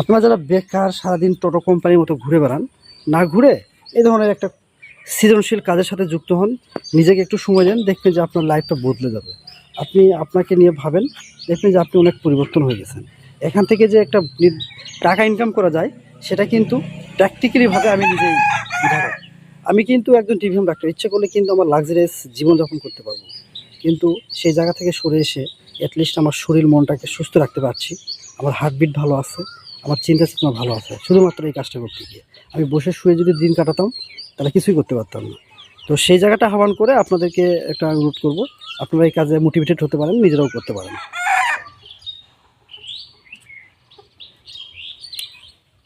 আপনারা যারা বেকার, সারাদিন টোটো কোম্পানির মতো ঘুরে বেড়ান, না ঘুরে এই ধরনের একটা সৃজনশীল কাজের সাথে যুক্ত হন, নিজেকে একটু সময় দেন, দেখবেন যে আপনার লাইফটা বদলে যাবে। আপনি আপনাকে নিয়ে ভাবেন, দেখবেন যে আপনি অনেক পরিবর্তন হয়ে গেছেন। এখান থেকে যে একটা টাকা ইনকাম করা যায়, সেটা কিন্তু প্র্যাকটিক্যালিভাবে আমি নিজেই আমি কিন্তু একজন টিভিএম ডাক্তার ইচ্ছে করলে কিন্তু আমার লাক্সারিয়াস জীবনযাপন করতে পারব। কিন্তু সেই জায়গা থেকে সরে এসে অ্যাটলিস্ট আমার শরীর, মনটাকে সুস্থ রাখতে পারছি। আমার হার্টবিট ভালো আছে। আমার চিন্তা চেতনা ভালো আছে, শুধুমাত্র এই কাজটা করতে গিয়ে। আমি বসে শুয়ে যদি দিন কাটাতাম, তাহলে কিছুই করতে পারতাম না। তো সেই জায়গাটা আহ্বান করে আপনাদেরকে একটা অনুরোধ করব, আপনারা এই কাজে মোটিভেটেড হতে পারেন, নিজেরাও করতে পারেন।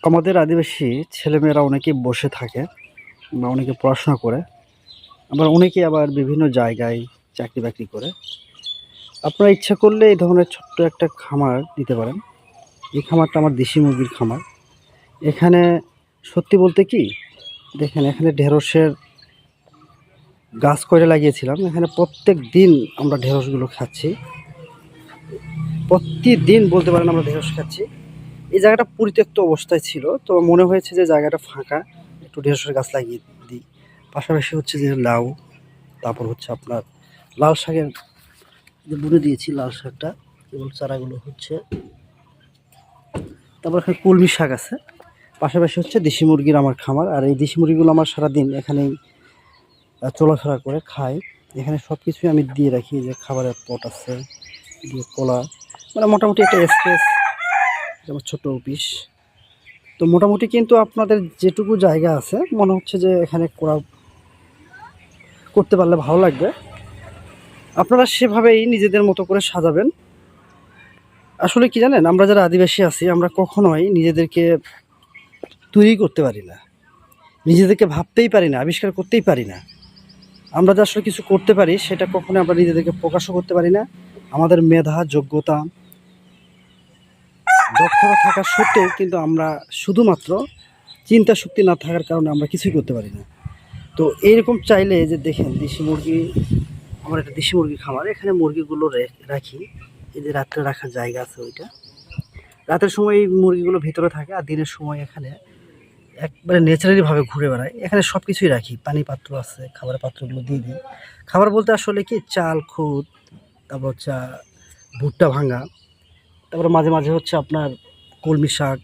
আমাদের আদিবাসী ছেলেমেয়েরা অনেকে বসে থাকে বা অনেকে পড়াশোনা করে, আবার অনেকে আবার বিভিন্ন জায়গায় চাকরি বাকরি করে। আপনারা ইচ্ছা করলে এই ধরনের ছোট্ট একটা খামার দিতে পারেন। এই খামারটা আমার দেশি মুরগির খামার। এখানে সত্যি বলতে কি, দেখেন এখানে ঢেঁড়সের গাছ করে লাগিয়েছিলাম, এখানে প্রত্যেক দিন আমরা ঢেঁড়সগুলো খাচ্ছি। প্রতিদিন বলতে পারেন আমরা ঢেঁড়স খাচ্ছি। এই জায়গাটা পরিত্যক্ত অবস্থায় ছিল, তো মনে হয়েছে যে জায়গাটা ফাঁকা, একটু ঢেঁড়সের গাছ লাগিয়ে দিই। পাশাপাশি হচ্ছে যে লাউ, তারপর হচ্ছে আপনার লাল শাকের, যে বুনে দিয়েছি লাল শাকটা কেবল চারাগুলো হচ্ছে তারপর এখানে কলমি শাক আছে। পাশাপাশি হচ্ছে দেশি মুরগির আমার খামার। আর এই দেশি মুরগিগুলো আমার সারাদিন এখানেই চলাফেরা করে খায় এখানে সব কিছুই আমি দিয়ে রাখি যে খাবারের পট আছে দিয়ে কলা মানে মোটামুটি একটা স্পেস যেমন ছোটো অফিস তো মোটামুটি কিন্তু আপনাদের যেটুকু জায়গা আছে, মনে হচ্ছে যে এখানে করা, করতে পারলে ভালো লাগবে। আপনারা সেভাবেই নিজেদের মতো করে সাজাবেন। আসলে কি জানেন, আমরা যারা আদিবাসী আছি, আমরা কখনোই নিজেদেরকে তৈরি করতে পারি না। নিজেদেরকে ভাবতেই পারি না, আবিষ্কার করতেই পারি না। আমরা যে আসলে কিছু করতে পারি, সেটা কখনো আমরা নিজেদেরকে প্রকাশও করতে পারি না। আমাদের মেধা, যোগ্যতা, দক্ষতা থাকা সত্ত্বেও কিন্তু আমরা শুধুমাত্র চিন্তা শক্তি না থাকার কারণে আমরা কিছুই করতে পারি না। তো এইরকম চাইলে যে দেখেন, দেশি মুরগি, আমার একটা দেশি মুরগি খামার, এখানে মুরগিগুলো রাখি। এই যে রাত্রে রাখার জায়গা আছে ওইটা। রাতের সময় এই মুরগিগুলো ভিতরে থাকে আর দিনের সময় এখানে একবারে ন্যাচারালিভাবে ঘুরে বেড়ায়। এখানে সব কিছুই রাখি পানি পাত্র আছে, খাবারের পাত্রগুলো দিয়ে দিই। খাবার বলতে আসলে কি, চাল, খুদ, তারপর হচ্ছে ভুট্টা ভাঙা, তারপরে মাঝে মাঝে হচ্ছে আপনার কলমি শাক,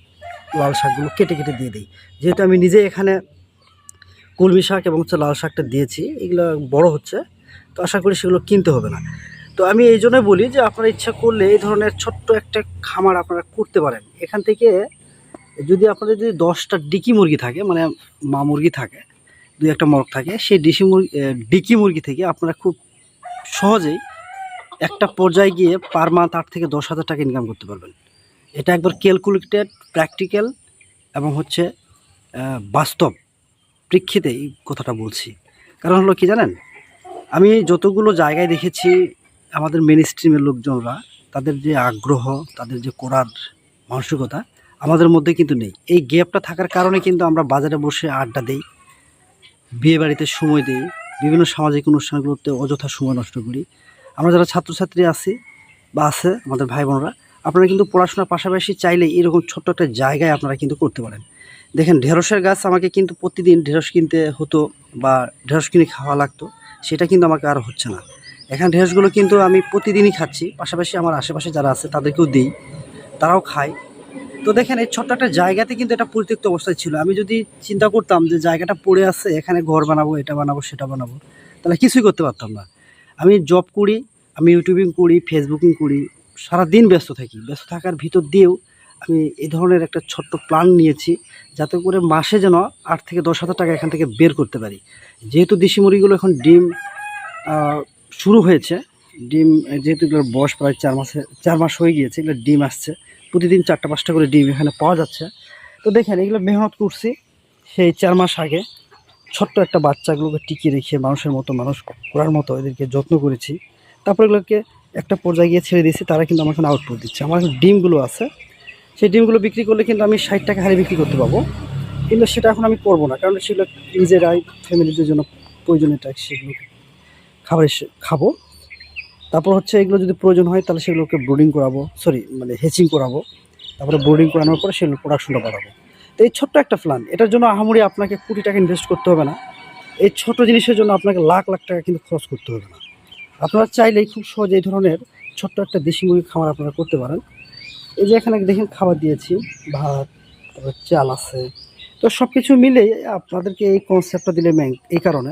লাল শাকগুলো কেটে কেটে দিয়ে দিই। যেহেতু আমি নিজে এখানে কলমি শাক এবং হচ্ছে লাল শাকটা দিয়েছি, এগুলো বড় হচ্ছে, তো আশা করি সেগুলো কিনতে হবে না। তো আমি এই জন্যই বলি যে আপনারা ইচ্ছা করলে এই ধরনের ছোট্ট একটা খামার আপনারা করতে পারেন। এখান থেকে যদি আপনাদের যদি দশটা ডিকি মুরগি থাকে মানে মা মুরগি থাকে, দুই একটা মরগ থাকে, সেই ডিসি মুরগি ডিকি মুরগি থেকে আপনারা খুব সহজেই একটা পর্যায়ে গিয়ে পার মান্থ আট থেকে দশ হাজার টাকা ইনকাম করতে পারবেন। এটা একবার ক্যালকুলেটেড প্র্যাকটিক্যাল এবং হচ্ছে বাস্তব প্রেক্ষিতে এই কথাটা বলছি। কারণ হলো কি জানেন? আমি যতগুলো জায়গায় দেখেছি আমাদের মেন স্ট্রিমের লোকজনরা, তাদের যে আগ্রহ, তাদের যে করার মানসিকতা আমাদের মধ্যে কিন্তু নেই। এই গ্যাপটা থাকার কারণে কিন্তু আমরা বাজারে বসে আড্ডা দেই, বিয়ে বাড়িতে সময় দিই, বিভিন্ন সামাজিক অনুষ্ঠানগুলোতে অযথা সময় নষ্ট করি। আমরা যারা ছাত্রছাত্রী আছি বা আছে আমাদের ভাই বোনরা আপনারা কিন্তু পড়াশোনার পাশাপাশি চাইলে এরকম ছোট্ট একটা জায়গায় আপনারা কিন্তু করতে পারেন। দেখেন, ঢেঁড়সের গাছ আমাকে কিন্তু প্রতিদিন ঢেঁড়স কিনতে হতো বা ঢেঁড়স কিনে খাওয়া লাগতো, সেটা কিন্তু আমাকে আর হচ্ছে না। এখানে ঢেঁড়সগুলো কিন্তু আমি প্রতিদিনই খাচ্ছি। পাশাপাশি আমার আশেপাশে যারা আছে তাদেরকেও দিই। তারাও খায়। তো দেখেন এই ছোট্ট একটা জায়গাতে কিন্তু এটা পরিত্যক্ত অবস্থায় ছিল। আমি যদি চিন্তা করতাম যে জায়গাটা পড়ে আছে, এখানে ঘর বানাবো, এটা বানাবো, সেটা বানাবো, তাহলে কিছুই করতে পারতাম না। আমি জব করি, আমি ইউটিউবিং করি, ফেসবুকিং করি, সারাদিন ব্যস্ত থাকি। ব্যস্ত থাকার ভিতর দিয়েও আমি এই ধরনের একটা ছোট্ট প্ল্যান নিয়েছি, যাতে করে মাসে যেন আট থেকে দশ হাজার টাকা এখান থেকে বের করতে পারি। যেহেতু দেশি মুরগিগুলো এখন ডিম শুরু হয়েছে। ডিম যেহেতু এগুলোর বয়স প্রায় চার মাসে, চার মাস হয়ে গিয়েছে, এগুলো ডিম আসছে। প্রতিদিন চারটা, পাঁচটা করে ডিম এখানে পাওয়া যাচ্ছে। তো দেখেন, এগুলো মেহনত করছি সেই চার মাস আগে। ছোট্ট একটা বাচ্চাগুলোকে টিকিয়ে রেখে মানুষের মতো, মানুষ করার মতো এদেরকে যত্ন করেছি। তারপর এগুলোকে একটা পর্যায়ে গিয়ে ছেড়ে দিয়েছি, তারা কিন্তু আমার আমাকে আউটপুট দিচ্ছে। আমার এখন ডিমগুলো আছে। সেই ডিমগুলো বিক্রি করলে কিন্তু আমি ষাট টাকা হারে বিক্রি করতে পারব। কিন্তু সেটা এখন আমি করব না, কারণ সেগুলো নিজেরাই ফ্যামিলিদের জন্য প্রয়োজনীয়টা সেগুলো খাবার খাব। তারপর হচ্ছে এগুলো যদি প্রয়োজন হয়, তাহলে সেগুলোকে ব্রুডিং করাবো। সরি মানে হেচিং করাবো। তারপরে বোর্ডিং করানোর পরে সেগুলো প্রোডাকশনটা বাড়াবো। তো এই ছোট্ট একটা প্ল্যান এটার জন্য আহামরি আপনাকে কোটি টাকা ইনভেস্ট করতে হবে না। এই ছোট জিনিসের জন্য আপনাকে লাখ লাখ টাকা কিন্তু খরচ করতে হবে না। আপনারা চাইলেই খুব সহজে এই ধরনের ছোট্ট একটা দেশি মুরগির খামার আপনারা করতে পারেন। এই যে এখানে দেখেন খাবার দিয়েছি, ভাত, তারপর চাল আছে। তো সব কিছু মিলে আপনাদেরকে এই কনসেপ্টটা দিলে ম্যাং এই কারণে।